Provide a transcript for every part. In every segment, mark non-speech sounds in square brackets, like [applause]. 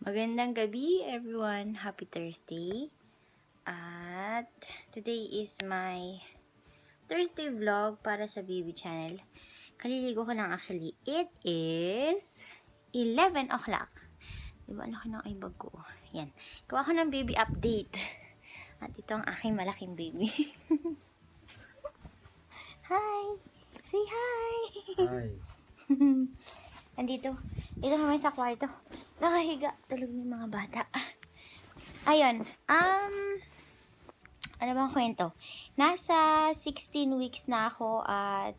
Magandang gabi everyone. Happy Thursday. At today is my Thursday vlog para sa baby channel. Kaliligo ko lang actually. It is 11 o'clock. Diba ang laki ng ibag ko? Yan. Gawa ko ng baby update. At ito ang aking malaking baby. [laughs] hi! Say hi! Hi. [laughs] Andito. Dito kami sa kwarto. Nakahiga. Tulog yung mga bata. Ayun. Um, ano bang kwento? Nasa 16 weeks na ako at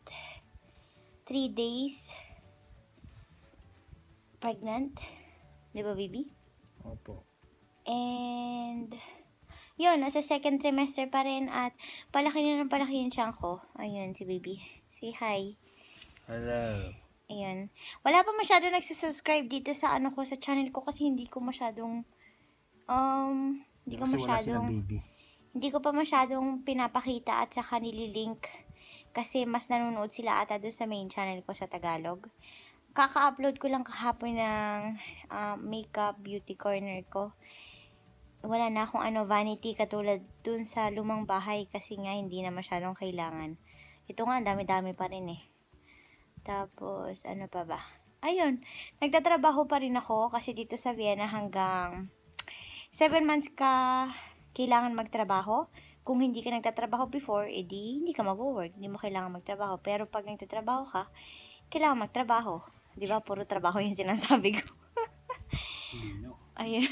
3 days pregnant. Di ba, baby? Opo. And, yun, nasa second trimester pa rin at palaki na ng palaki yung tiyan ko. Ayun, si baby. Say hi. Hello. Ayan. Wala pa masyado nagsusubscribe dito sa ano ko, sa channel ko kasi hindi ko masyadong, um, hindi ko masyadong, hindi ko pa masyadong pinapakita at saka nililink kasi mas nanonood sila ata doon sa main channel ko sa Tagalog. Kaka-upload ko lang kahapon ng um, makeup beauty corner ko. Wala na akong ano, vanity katulad dun sa lumang bahay kasi nga hindi na masyadong kailangan. Ito nga, dami-dami pa rin eh. Tapos, ano pa ba? Ayun, nagtatrabaho pa rin ako kasi dito sa Vienna hanggang 7 months ka kailangan magtrabaho. Kung hindi ka nagtatrabaho before, edi hindi ka mag-work, hindi mo kailangan magtrabaho. Pero pag nagtatrabaho ka, kailangan magtrabaho. Di ba? Puro trabaho yung sinasabi ko. [laughs] Ayun.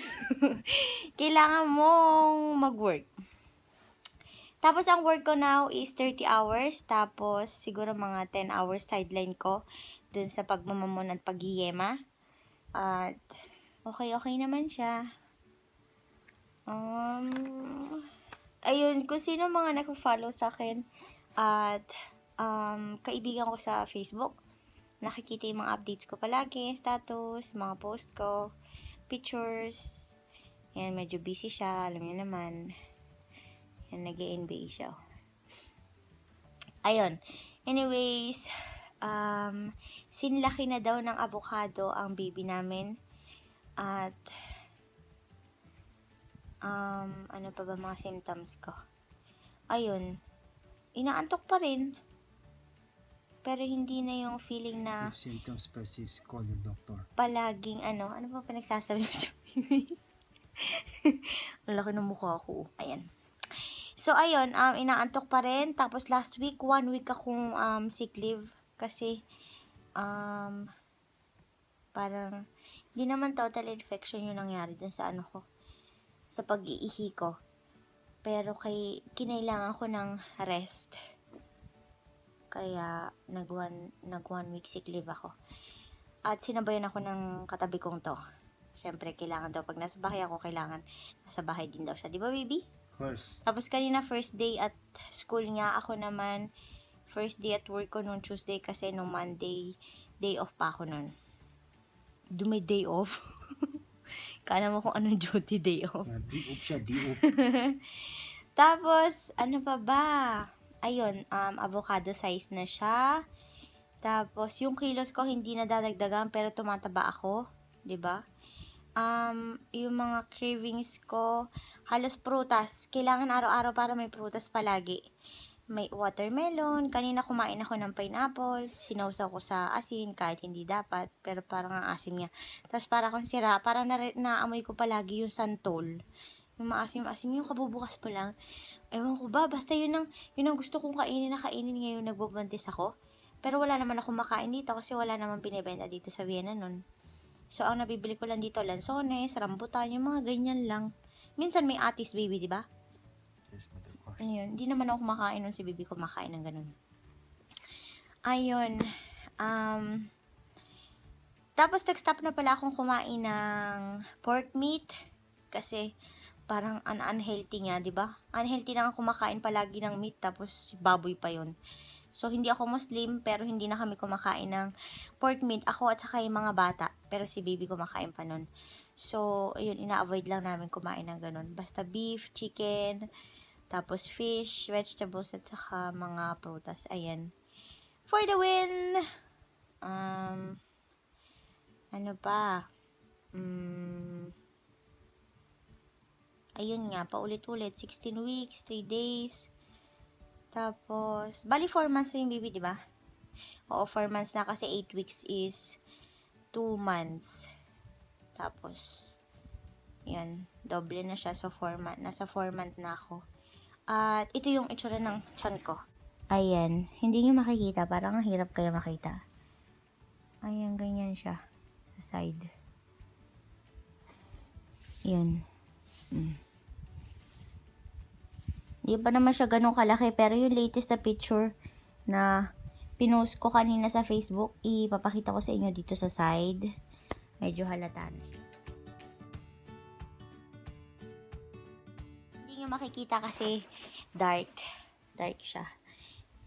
[laughs] kailangan mong mag-work. Tapos, ang work ko now is 30 hours. Tapos, siguro mga 10 hours sideline ko dun sa pagmamamon at paghihiyema. At, okay-okay naman siya. Um, ayun, kung sino mga nag-follow sa akin at um, kaibigan ko sa Facebook, nakikita yung mga updates ko palagi, status, mga post ko, pictures. Yan, medyo busy siya, alam niyo naman. Yan, nag nba siya. Ayun. Anyways, um, sinlaki na daw ng avocado ang baby namin. At, um, ano pa ba mga symptoms ko? Ayun. Inaantok pa rin. Pero hindi na yung feeling na If symptoms persist, call your doctor. palaging ano, ano ba pinagsasabi mo siya? [laughs] Ang laki ng mukha ko. Ayan. So, ayun, um, inaantok pa rin. Tapos, last week, one week akong um, sick leave. Kasi, um, parang, hindi naman total infection yung nangyari dun sa ano ko. Sa pag-iihi ko. Pero, kay, kinailangan ko ng rest. Kaya, nag one, nag one week sick leave ako. At sinabayan ako ng katabi kong to. Siyempre, kailangan daw. Pag nasa bahay ako, kailangan nasa bahay din daw siya. Di ba, baby? Course. Tapos kanina first day at school niya, ako naman first day at work ko nung Tuesday kasi nung Monday, day off pa ako. Do may day off? [laughs] Kala mo kung anong duty day off. Uh, di-oop siya, di-oop. [laughs] Tapos, ano pa ba? Ayun, um, avocado size na siya. Tapos, yung kilos ko hindi na dadagdagan pero tumataba ako. 'di ba? Um, yung mga cravings ko, halos prutas. Kailangan araw-araw para may prutas palagi. May watermelon. Kanina kumain ako ng pineapple. Sinawsaw ko sa asin kahit hindi dapat. Pero parang ang asim niya. Tapos para kung sira, parang na naamoy ko palagi yung santol. Yung maasim-asim yung kabubukas pa lang. Ewan ko ba, basta yun ang, yun ang gusto kong kainin na kainin ngayon nagbubuntis ako. Pero wala naman ako makain dito kasi wala naman binibenta dito sa Vienna nun. So, ang nabibili ko lang dito, lansones, rambutan, yung mga ganyan lang. Minsan may atis baby, di ba? yes, but of course. Ayun, hindi naman ako kumakain nun si baby ko makain ng ganun. Ayun. Um, tapos nag-stop na pala akong kumain ng pork meat kasi parang un unhealthy nga, 'di ba? Unhealthy na nga kumakain palagi ng meat tapos baboy pa 'yon. So hindi ako Muslim pero hindi na kami kumakain ng pork meat ako at saka yung mga bata. Pero si baby kumakain pa nun. So, ayun, ina-avoid lang namin kumain ng ganun. Basta beef, chicken, tapos fish, vegetables, at saka mga prutas. Ayan. For the win! Um, ano pa? Mm, ayun nga, paulit-ulit. 16 weeks, 3 days. Tapos, bali 4 months na yung baby, di ba? Oo, 4 months na kasi 8 weeks is 2 months. Tapos, yan, doble na siya. So, 4 month, nasa 4 month na ako. At ito yung itsura ng chan ko. Ayan, hindi nyo makikita. Parang ang hirap kaya makita. Ayan, ganyan siya. Sa side. Yun. Mm. Di pa naman siya ganun kalaki, pero yung latest na picture na pinost ko kanina sa Facebook, ipapakita ko sa inyo dito sa side. Medyo halata na siya. Hindi nyo makikita kasi dark. Dark siya.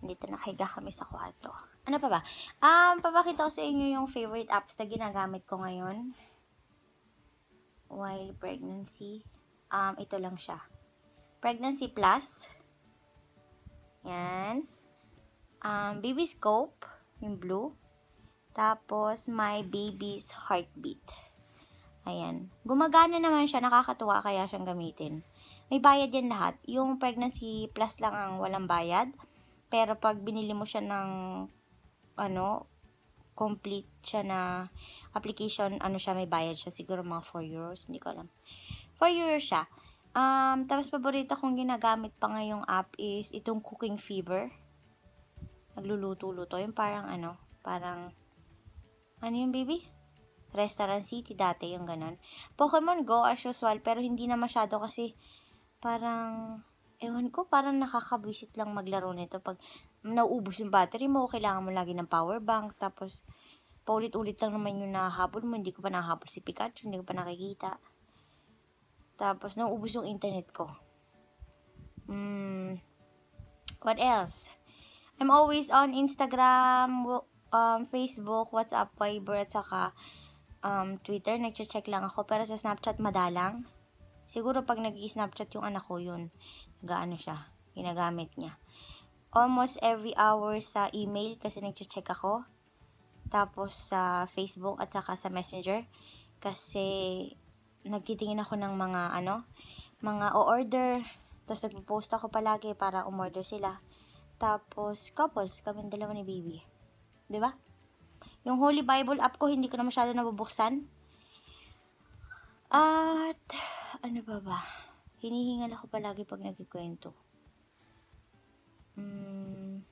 Dito nakahiga kami sa kwarto. Ano pa ba? Um, papakita ko sa inyo yung favorite apps na ginagamit ko ngayon. While pregnancy. Um, ito lang siya. Pregnancy Plus. Yan. Um, Baby Scope. Yung blue. Tapos, My Baby's Heartbeat. Ayan. Gumagana naman siya. Nakakatuwa kaya siyang gamitin. May bayad yan lahat. Yung Pregnancy Plus lang ang walang bayad. Pero pag binili mo siya ng ano, complete siya na application, ano siya, may bayad siya. Siguro mga 4 euros. Hindi ko alam. 4 euros siya. Um, tapos paborito kong ginagamit pa ngayong app is itong Cooking Fever. Nagluluto-luto. Yung parang ano, parang, ano yung baby? Restaurant City dati, yung ganun. Pokemon Go as usual, pero hindi na masyado kasi parang, ewan ko, parang nakakabwisit lang maglaro nito. Pag nauubos yung battery mo, kailangan mo lagi ng power bank, tapos paulit-ulit lang naman yung nahahabol mo. Hindi ko pa nahahabol si Pikachu, hindi ko pa nakikita. Tapos, nauubos yung internet ko. Hmm, what else? I'm always on Instagram, um, Facebook, WhatsApp, Viber, at saka um, Twitter. Nag-check lang ako. Pero sa Snapchat, madalang. Siguro pag nag-snapchat yung anak ko yun, nagaano siya, ginagamit niya. Almost every hour sa email kasi nag-check ako. Tapos sa Facebook at saka sa Messenger. Kasi nagtitingin ako ng mga ano, mga o-order. Tapos nagpo-post ako palagi para umorder sila. Tapos couples, kami dalawa ni baby. 'Di ba? Yung Holy Bible app ko hindi ko na masyado nabubuksan. At ano ba ba? Hinihingal ako palagi pag nagkikwento. Hmm,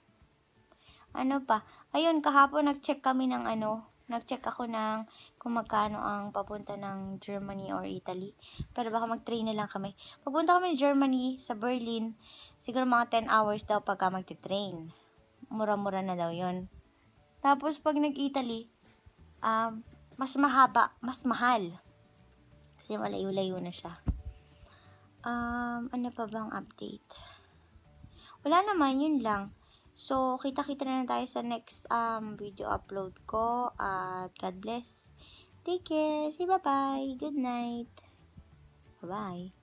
ano pa? Ayun, kahapon nag-check kami ng ano, nag-check ako ng kung magkano ang papunta ng Germany or Italy. Pero baka mag-train na lang kami. Papunta kami Germany sa Berlin. Siguro mga 10 hours daw pagka magte-train. Mura-mura na daw yon. Tapos pag nag-Italy, um, mas mahaba, mas mahal. Kasi malayo-layo na siya. Um, ano pa bang update? Wala naman, yun lang. So, kita-kita na tayo sa next um, video upload ko. At God bless. Take care. Say bye-bye. Good night. Bye-bye.